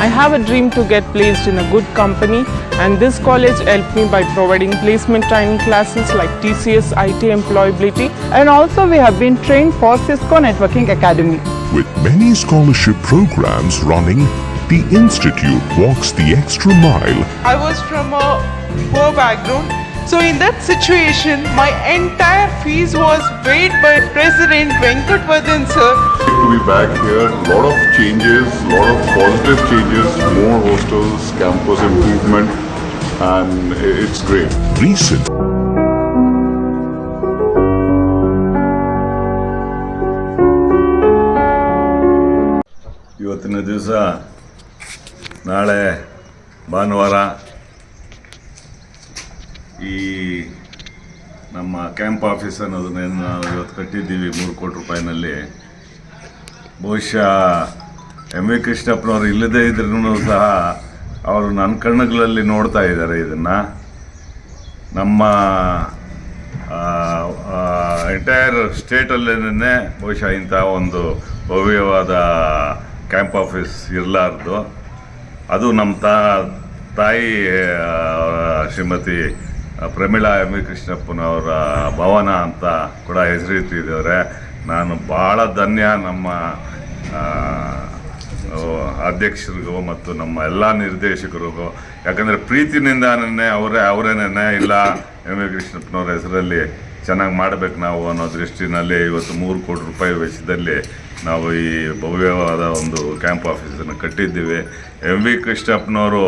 I have a dream to get placed in a good company and this college helped me by providing placement training classes like TCS, IT employability and also we have been trained for Cisco Networking Academy. With many scholarship programs running, the Institute walks the extra mile I was from a poor background. So in that situation, my entire fees was paid by President Venkat Vadan sir. To be back here, lot of changes, lot of positive changes, more hostels, campus improvement, and it's great. recent ಇವತ್ತಿನ ದಿವಸ ನಾಳೆ ಭಾನುವಾರ ಈ ನಮ್ಮ camp office ಅನ್ನೋದನ್ನೇನು ನಾವು ಇವತ್ತು ಕಟ್ಟಿದ್ದೀವಿ ಮೂರು ಕೋಟಿ ರೂಪಾಯಿನಲ್ಲಿ ಬಹುಶಃ ಎಂ ವಿ ಕೃಷ್ಣಪ್ಪನವರು ಇಲ್ಲದೇ ಇದ್ರೂ ಸಹ ಅವರು ನನ್ನ ಕಣ್ಣುಗಳಲ್ಲಿ ನೋಡ್ತಾ ಇದ್ದಾರೆ ಇದನ್ನು. ನಮ್ಮ ಎಂಟೈರ್ ಸ್ಟೇಟಲ್ಲೇನೆ ಬಹುಶಃ ಇಂಥ ಒಂದು ಭವ್ಯವಾದ ಕ್ಯಾಂಪ್ ಆಫೀಸ್ ಇರಲಾರ್ದು. ಅದು ನಮ್ಮ ತಾ, ತಾಯಿ ಶ್ರೀಮತಿ ಪ್ರಮೀಳಾ ಎಂ ವಿ ಕೃಷ್ಣಪ್ಪನವರ ಭವನ ಅಂತ ಕೂಡ ಹೆಸರಿಟ್ಟಿದ್ದಾರೆ. ನಾನು ಭಾಳ ಧನ್ಯ ನಮ್ಮ ಅಧ್ಯಕ್ಷರಿಗೂ ಮತ್ತು ನಮ್ಮ ಎಲ್ಲ ನಿರ್ದೇಶಕರಿಗೂ. ಯಾಕಂದರೆ ಪ್ರೀತಿನಿಂದನೇ ಅವರೇ ಅವರೇನೇ ಇಲ್ಲ ಎಂ ವಿ. ಕೃಷ್ಣಪ್ಪನವ್ರ ಹೆಸರಲ್ಲಿ ಚೆನ್ನಾಗಿ ಮಾಡಬೇಕು ನಾವು ಅನ್ನೋ ದೃಷ್ಟಿನಲ್ಲಿ ಇವತ್ತು ಮೂರು ಕೋಟಿ ರೂಪಾಯಿ ವೆಚ್ಚದಲ್ಲಿ ನಾವು ಈ ಭವ್ಯವಾದ ಒಂದು ಕ್ಯಾಂಪ್ ಆಫೀಸನ್ನು ಕಟ್ಟಿದ್ದೀವಿ. M V. ಕೃಷ್ಣಪ್ಪನವರು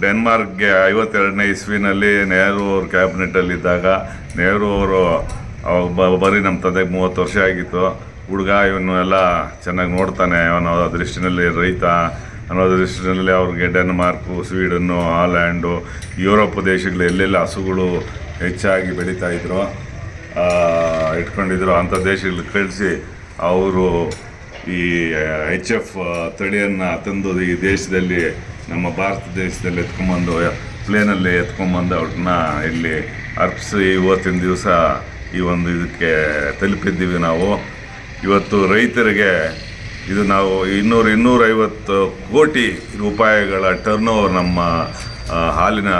ಡೆನ್ಮಾರ್ಕ್ಗೆ ಐವತ್ತೆರಡನೇ ಇಸ್ವಿನಲ್ಲಿ ನೆಹರು ಅವ್ರ ಕ್ಯಾಬಿನೆಟಲ್ಲಿದ್ದಾಗ, ನೆಹರು ಅವರು ಬರೀ ನಮ್ಮ ತಂದೆಗೆ ಮೂವತ್ತು ವರ್ಷ ಆಗಿತ್ತು. ಹುಡುಗ ಇವನು ಎಲ್ಲ ಚೆನ್ನಾಗಿ ನೋಡ್ತಾನೆ. ಅನ್ನೋ ದೃಷ್ಟಿನಲ್ಲಿ ರೈತ. ಅನ್ನೋ ದೃಷ್ಟಿನಲ್ಲಿ ಅವ್ರಿಗೆ ಡೆನ್ಮಾರ್ಕು ಸ್ವೀಡನ್ನು ಹಾಲ್ಯಾಂಡು ಯುರೋಪ್ ದೇಶಗಳು ಎಲ್ಲೆಲ್ಲ ಹಸುಗಳು ಹೆಚ್ಚಾಗಿ ಬೆಳೀತಾ ಇದ್ರು. ಆ, ಇಟ್ಕೊಂಡಿದ್ರು. ಅಂಥ ದೇಶಗಳಿಗೆ ಕಳಿಸಿ ಅವರು ಈ ಎಚ್ ಎಫ್ ತಳಿಯನ್ನು ತಂದು ಈ ದೇಶದಲ್ಲಿ ನಮ್ಮ ಭಾರತ ದೇಶದಲ್ಲಿ ಎತ್ಕೊಂಬಂದು ಪ್ಲೇನಲ್ಲಿ ಎತ್ಕೊಂಬಂದು ಅವ್ರನ್ನ ಇಲ್ಲಿ ಅರ್ಪಿಸಿ ಇವತ್ತಿನ ದಿವಸ ಈ ಒಂದು ಇದಕ್ಕೆ ತಲುಪಿದ್ದೀವಿ ನಾವು. ಇವತ್ತು ರೈತರಿಗೆ ಇದು ನಾವು ಇನ್ನೂರು ಇನ್ನೂರೈವತ್ತು ಕೋಟಿ ರೂಪಾಯಿಗಳ ಟರ್ನ್ ಓವರ್ ನಮ್ಮ ಹಾಲಿನ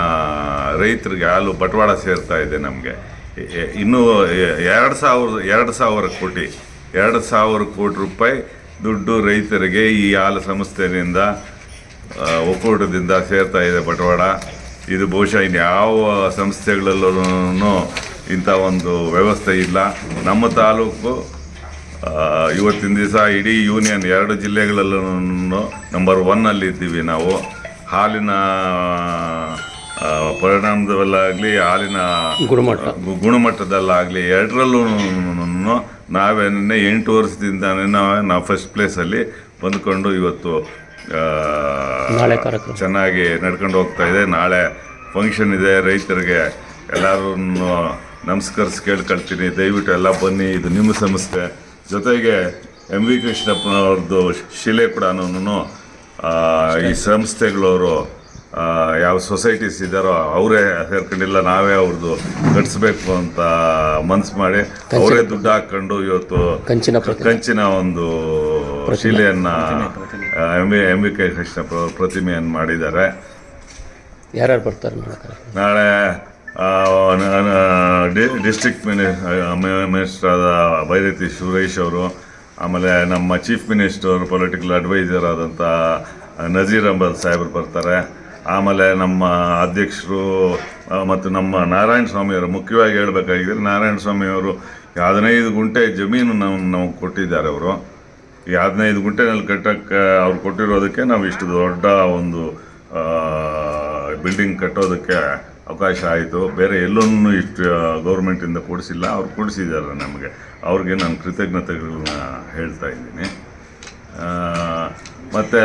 ರೈತರಿಗೆ ಹಾಲು ಬಟವಾಡ ಸೇರ್ತಾ ಇದೆ ನಮಗೆ. ಇನ್ನೂ ಎರಡು ಸಾವಿರ ಎರಡು ಸಾವಿರ ಕೋಟಿ, ಎರಡು ಸಾವಿರ ಕೋಟಿ ರೂಪಾಯಿ ದುಡ್ಡು ರೈತರಿಗೆ ಈ ಹಾಲು ಸಂಸ್ಥೆಯಿಂದ ಒಕ್ಕೂಟದಿಂದ ಸೇರ್ತಾ ಇದೆ ಬಟವಾಡ ಇದು ಬಹುಶಃ ಇನ್ಯಾವ ಸಂಸ್ಥೆಗಳಲ್ಲೂ ಇಂಥ ಒಂದು ವ್ಯವಸ್ಥೆ ಇಲ್ಲ. ನಮ್ಮ ತಾಲೂಕು ಇವತ್ತಿನ ದಿವಸ ಇಡೀ ಯೂನಿಯನ್ ಎರಡು ಜಿಲ್ಲೆಗಳಲ್ಲೂ ನಂಬರ್ ಒನ್ನಲ್ಲಿ ಇದ್ದೀವಿ ನಾವು. ಹಾಲಿನ ಪರಿಣಾಮದಲ್ಲಾಗಲಿ ಹಾಲಿನ ಗುಣಮಟ್ಟ. ಗುಣಮಟ್ಟದಲ್ಲಾಗಲಿ ಎರಡರಲ್ಲೂ ನಾವೇನೇ ಎಂಟು ವರ್ಷದಿಂದ ನಾವೇ ನಾವು ಫಸ್ಟ್ ಪ್ಲೇಸಲ್ಲಿ ಬಂದ್ಕೊಂಡು ಇವತ್ತು ಚೆನ್ನಾಗಿ ನಡ್ಕೊಂಡು ಹೋಗ್ತಾ ಇದೆ. ನಾಳೆ ಫಂಕ್ಷನ್ ಇದೆ ರೈತರಿಗೆ ಎಲ್ಲರೂ ನಮಸ್ಕರಿಸಿ ಕೇಳ್ಕೊಳ್ತೀನಿ. ದಯವಿಟ್ಟು ಎಲ್ಲ ಬನ್ನಿ ಇದು ನಿಮ್ಮ ಸಂಸ್ಥೆ. ಜೊತೆಗೆ ಎಂ ವಿ ಕೃಷ್ಣಪ್ಪನವ್ರದ್ದು ಶಿಲೆ ಕೂಡ ಈ ಸಂಸ್ಥೆಗಳವರು ಯಾವ ಸೊಸೈಟೀಸ್ ಇದ್ದಾರೋ ಅವರೇ ಸೇರ್ಕೊಂಡಿಲ್ಲ ನಾವೇ ಅವ್ರದ್ದು ಕಟ್ಸ್ಬೇಕು ಅಂತ ಮನ್ಸು ಮಾಡಿ ಅವರೇ ದುಡ್ಡು ಹಾಕೊಂಡು ಇವತ್ತು ಕಂಚಿನ ಕಂಚಿನ ಒಂದು ಶಿಲೆಯನ್ನ M V M V K Krishnappa ಪ್ರತಿಮೆಯನ್ನು ಮಾಡಿದ್ದಾರೆ. ಯಾರ್ಯಾರು ಬರ್ತಾರೆ ನಾಳೆ ಡಿಸ್ಟ್ರಿಕ್ಟ್ ಮಿನಿ ಮಿನಿಸ್ಟರ್ ಆದ ಬೈರತಿ ಸುರೇಶ್ ಅವರು, ಆಮೇಲೆ ನಮ್ಮ ಚೀಫ್ ಮಿನಿಸ್ಟರ್ ಪೊಲಿಟಿಕಲ್ ಅಡ್ವೈಸರ್ ಆದಂಥ ನಜೀರ್ ಅಹಮದ್ ಸಾಹೇಬರು ಬರ್ತಾರೆ. ಆಮೇಲೆ ನಮ್ಮ ಅಧ್ಯಕ್ಷರು ಮತ್ತು ನಮ್ಮ ನಾರಾಯಣ ಸ್ವಾಮಿಯವರು ಮುಖ್ಯವಾಗಿ ಹೇಳಬೇಕಾಗಿದ್ದರೆ ನಾರಾಯಣ ಸ್ವಾಮಿಯವರು ಹದಿನೈದು ಗುಂಟೆ ಜಮೀನು ನಾವು ನಮಗೆ ಕೊಟ್ಟಿದ್ದಾರೆ ಅವರು. ಈ ಹದಿನೈದು ಗುಂಟೆನಲ್ಲಿ ಕಟ್ಟಕ್ಕೆ, ಅವ್ರು ಕೊಟ್ಟಿರೋದಕ್ಕೆ ನಾವು ಇಷ್ಟು ದೊಡ್ಡ ಒಂದು ಬಿಲ್ಡಿಂಗ್ ಕಟ್ಟೋದಕ್ಕೆ ಅವಕಾಶ ಆಯಿತು. ಬೇರೆ ಎಲ್ಲೂ ಇಷ್ಟು ಗೌರ್ಮೆಂಟಿಂದ ಕೊಡಿಸಿಲ್ಲ. ಅವ್ರು ಕೊಡಿಸಿದ್ದಾರೆ ನಮಗೆ. ಅವ್ರಿಗೆ ನಾನು ಕೃತಜ್ಞತೆಗಳನ್ನ ಹೇಳ್ತಾ ಇದ್ದೀನಿ. ಮತ್ತು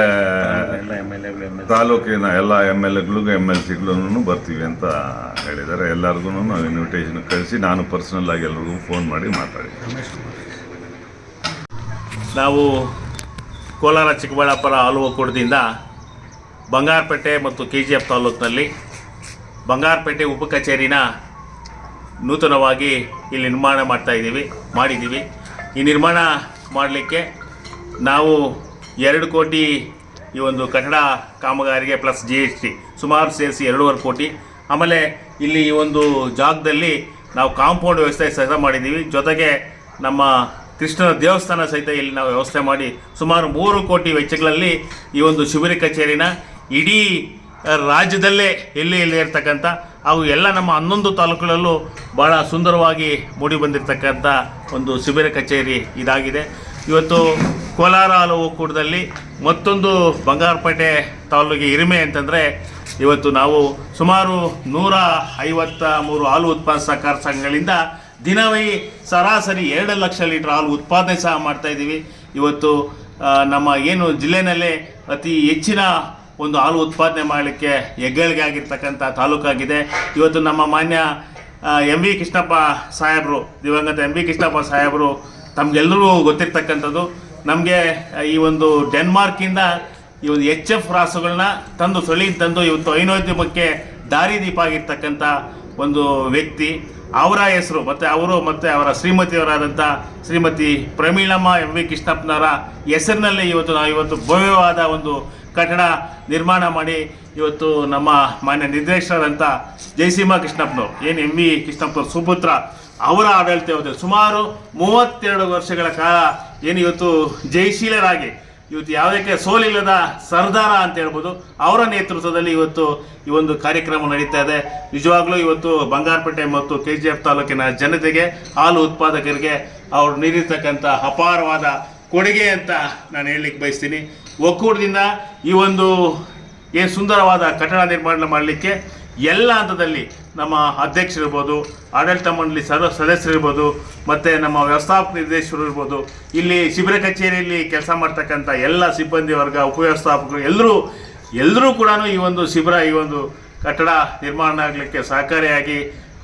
ತಾಲೂಕಿನ ಎಲ್ಲ ಎಂ ಎಲ್ ಎಗಳಿಗೂ, ಎಂ ಎಲ್ ಸಿಗಳೂ ಬರ್ತೀವಿ ಅಂತ ಹೇಳಿದ್ದಾರೆ. ಎಲ್ಲರಿಗೂ ನಾವು ಇನ್ವಿಟೇಷನ್ ಕಳಿಸಿ, ನಾನು ಪರ್ಸ್ನಲ್ಲಾಗಿ ಆಗಿ ಎಲ್ರಿಗೂ ಫೋನ್ ಮಾಡಿ ಮಾತಾಡಿದ್ದೀನಿ ನಾವು ಕೋಲಾರ ಚಿಕ್ಕಬಳ್ಳಾಪುರ ಆಲುವ ಕೊಡದಿಂದ ಬಂಗಾರಪೇಟೆ ಮತ್ತು ಕೆ ಜಿ ಎಫ್ ತಾಲೂಕಿನಲ್ಲಿ ಬಂಗಾರಪೇಟೆ ಉಪ ಕಚೇರಿನ ನೂತನವಾಗಿ ಇಲ್ಲಿ ನಿರ್ಮಾಣ ಮಾಡ್ತಾ ಇದ್ದೀವಿ, ಮಾಡಿದ್ದೀವಿ. ಈ ನಿರ್ಮಾಣ ಮಾಡಲಿಕ್ಕೆ ನಾವು ಎರಡು ಕೋಟಿ ಈ ಒಂದು ಕಟ್ಟಡ ಕಾಮಗಾರಿಗೆ ಪ್ಲಸ್ ಜಿ ಎಸ್ ಟಿ ಸುಮಾರು ಸೇರಿಸಿ ಎರಡೂವರೆ ಕೋಟಿ. ಆಮೇಲೆ ಇಲ್ಲಿ ಈ ಒಂದು ಜಾಗದಲ್ಲಿ ನಾವು ಕಾಂಪೌಂಡ್ ವ್ಯವಸ್ಥೆ ಸಹ ಮಾಡಿದ್ದೀವಿ. ಜೊತೆಗೆ ನಮ್ಮ ಕೃಷ್ಣನ ದೇವಸ್ಥಾನ ಸಹಿತ ಇಲ್ಲಿ ನಾವು ವ್ಯವಸ್ಥೆ ಮಾಡಿ ಸುಮಾರು ಮೂರು ಕೋಟಿ ವೆಚ್ಚಗಳಲ್ಲಿ ಈ ಒಂದು ಶಿಬಿರ ಕಚೇರಿನ ಇಡೀ ರಾಜ್ಯದಲ್ಲೇ ಎಲ್ಲಿ ಎಲ್ಲಿ ಇರ್ತಕ್ಕಂಥ, ಅವು ಎಲ್ಲ ನಮ್ಮ ಹನ್ನೊಂದು ತಾಲೂಕುಗಳಲ್ಲೂ ಭಾಳ ಸುಂದರವಾಗಿ ಮೂಡಿ ಬಂದಿರತಕ್ಕಂಥ ಒಂದು ಶಿಬಿರ ಕಚೇರಿ ಇದಾಗಿದೆ. ಇವತ್ತು ಕೋಲಾರ ಒಕ್ಕೂಟದಲ್ಲಿ ಮತ್ತೊಂದು ಬಂಗಾರಪೇಟೆ ತಾಲೂಕಿಗೆ ಹಿರಿಮೆ ಅಂತಂದರೆ, ಇವತ್ತು ನಾವು ಸುಮಾರು ನೂರ ಐವತ್ತ ಮೂರು ಹಾಲು ಉತ್ಪಾದನಾ ಸಹಕಾರ ಸಂಘಗಳಿಂದ ದಿನವೇ ಸರಾಸರಿ ಎರಡು ಲಕ್ಷ ಲೀಟರ್ ಹಾಲು ಉತ್ಪಾದನೆ ಸಹ ಮಾಡ್ತಾಯಿದ್ದೀವಿ ಇವತ್ತು ನಮ್ಮ ಏನು ಜಿಲ್ಲೆಯಲ್ಲೇ ಅತಿ ಹೆಚ್ಚಿನ ಒಂದು ಹಾಲು ಉತ್ಪಾದನೆ ಮಾಡಲಿಕ್ಕೆ ಹೆಗ್ಗಳಿಕೆ ಆಗಿರ್ತಕ್ಕಂಥ ತಾಲೂಕಾಗಿದೆ. ಇವತ್ತು ನಮ್ಮ ಮಾನ್ಯ ಎಂ ವಿ ಕೃಷ್ಣಪ್ಪ ಸಾಹೇಬರು, ದಿವಂಗತ ಎಂ ವಿ ಕೃಷ್ಣಪ್ಪ ಸಾಹೇಬರು ತಮಗೆಲ್ಲರೂ ಗೊತ್ತಿರ್ತಕ್ಕಂಥದ್ದು. ನಮಗೆ ಈ ಒಂದು ಡೆನ್ಮಾರ್ಕಿಂದ ಈ ಒಂದು ಎಚ್ ಎಫ್ ರಾಸುಗಳನ್ನ ತಂದು ಸೊಳಿ ತಂದು ಇವತ್ತು ಐನೋದ್ಯಮಕ್ಕೆ ದಾರಿದೀಪ ಆಗಿರ್ತಕ್ಕಂಥ ಒಂದು ವ್ಯಕ್ತಿ. ಅವರ ಹೆಸರು ಮತ್ತು ಅವರು ಮತ್ತು ಅವರ ಶ್ರೀಮತಿಯವರಾದಂಥ ಶ್ರೀಮತಿ ಪ್ರಮೀಳಮ್ಮ ಎಂ ವಿ ಕೃಷ್ಣಪ್ಪನವರ ಹೆಸರಿನಲ್ಲಿ ಇವತ್ತು ನಾವು ಇವತ್ತು ಭವ್ಯವಾದ ಒಂದು ಕಟ್ಟಡ ನಿರ್ಮಾಣ ಮಾಡಿ ಇವತ್ತು ನಮ್ಮ ಮಾನ್ಯ ನಿರ್ದೇಶಕರಾದಂಥ ಜಯಸೀಮಾ ಕೃಷ್ಣಪ್ಪನವರು, ಏನು ಎಂ ವಿ ಕೃಷ್ಣಪ್ಪನವ್ರ, ಸುಪುತ್ರ ಅವರ ಆಡಳಿತ ಇವತ್ತು ಸುಮಾರು ಮೂವತ್ತೆರಡು ವರ್ಷಗಳ ಕಾಲ ಏನು ಇವತ್ತು ಜಯಶೀಲರಾಗಿ ಇವತ್ತು ಯಾವುದಕ್ಕೆ ಸೋಲಿಲ್ಲದ ಸರ್ದಾರ ಅಂತ ಹೇಳ್ಬೋದು, ಅವರ ನೇತೃತ್ವದಲ್ಲಿ ಇವತ್ತು ಈ ಒಂದು ಕಾರ್ಯಕ್ರಮ ನಡೀತಾ ಇದೆ. ನಿಜವಾಗ್ಲೂ ಇವತ್ತು ಬಂಗಾರಪೇಟೆ ಮತ್ತು ಕೆ ಜಿ ಎಫ್ ತಾಲೂಕಿನ ಜನತೆಗೆ, ಹಾಲು ಉತ್ಪಾದಕರಿಗೆ ಅವರು ನೀಡಿರ್ತಕ್ಕಂಥ ಅಪಾರವಾದ ಕೊಡುಗೆ ಅಂತ ನಾನು ಹೇಳಲಿಕ್ಕೆ ಬಯಸ್ತೀನಿ. ಒಕ್ಕೂಟದಿಂದ ಈ ಒಂದು ಏನು ಸುಂದರವಾದ ಕಟ್ಟಡ ನಿರ್ಮಾಣ ಮಾಡಲಿಕ್ಕೆ ಎಲ್ಲ ಹಂತದಲ್ಲಿ ನಮ್ಮ ಅಧ್ಯಕ್ಷರಿರ್ಬೋದು, ಆಡಳಿತ ಮಂಡಳಿ ಸರ್ವ ಸದಸ್ಯರಿರ್ಬೋದು, ಮತ್ತು ನಮ್ಮ ವ್ಯವಸ್ಥಾಪಕ ನಿರ್ದೇಶಕರು ಇರ್ಬೋದು, ಇಲ್ಲಿ ಶಿಬಿರ ಕಚೇರಿಯಲ್ಲಿ ಕೆಲಸ ಮಾಡ್ತಕ್ಕಂಥ ಎಲ್ಲ ಸಿಬ್ಬಂದಿ ವರ್ಗ, ಉಪವ್ಯವಸ್ಥಾಪಕರು ಎಲ್ಲರೂ ಎಲ್ಲರೂ ಕೂಡ ಈ ಒಂದು ಶಿಬಿರ, ಈ ಒಂದು ಕಟ್ಟಡ ನಿರ್ಮಾಣ ಆಗಲಿಕ್ಕೆ ಸಹಕಾರಿಯಾಗಿ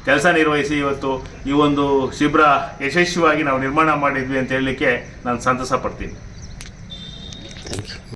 ಕೆಲಸ ನಿರ್ವಹಿಸಿ ಇವತ್ತು ಈ ಒಂದು ಶಿಬಿರ ಯಶಸ್ವಿಯಾಗಿ ನಾವು ನಿರ್ಮಾಣ ಮಾಡಿದ್ವಿ ಅಂತ ಹೇಳಲಿಕ್ಕೆ ನಾನು ಸಂತಸ ಪಡ್ತೀನಿ. Thank you.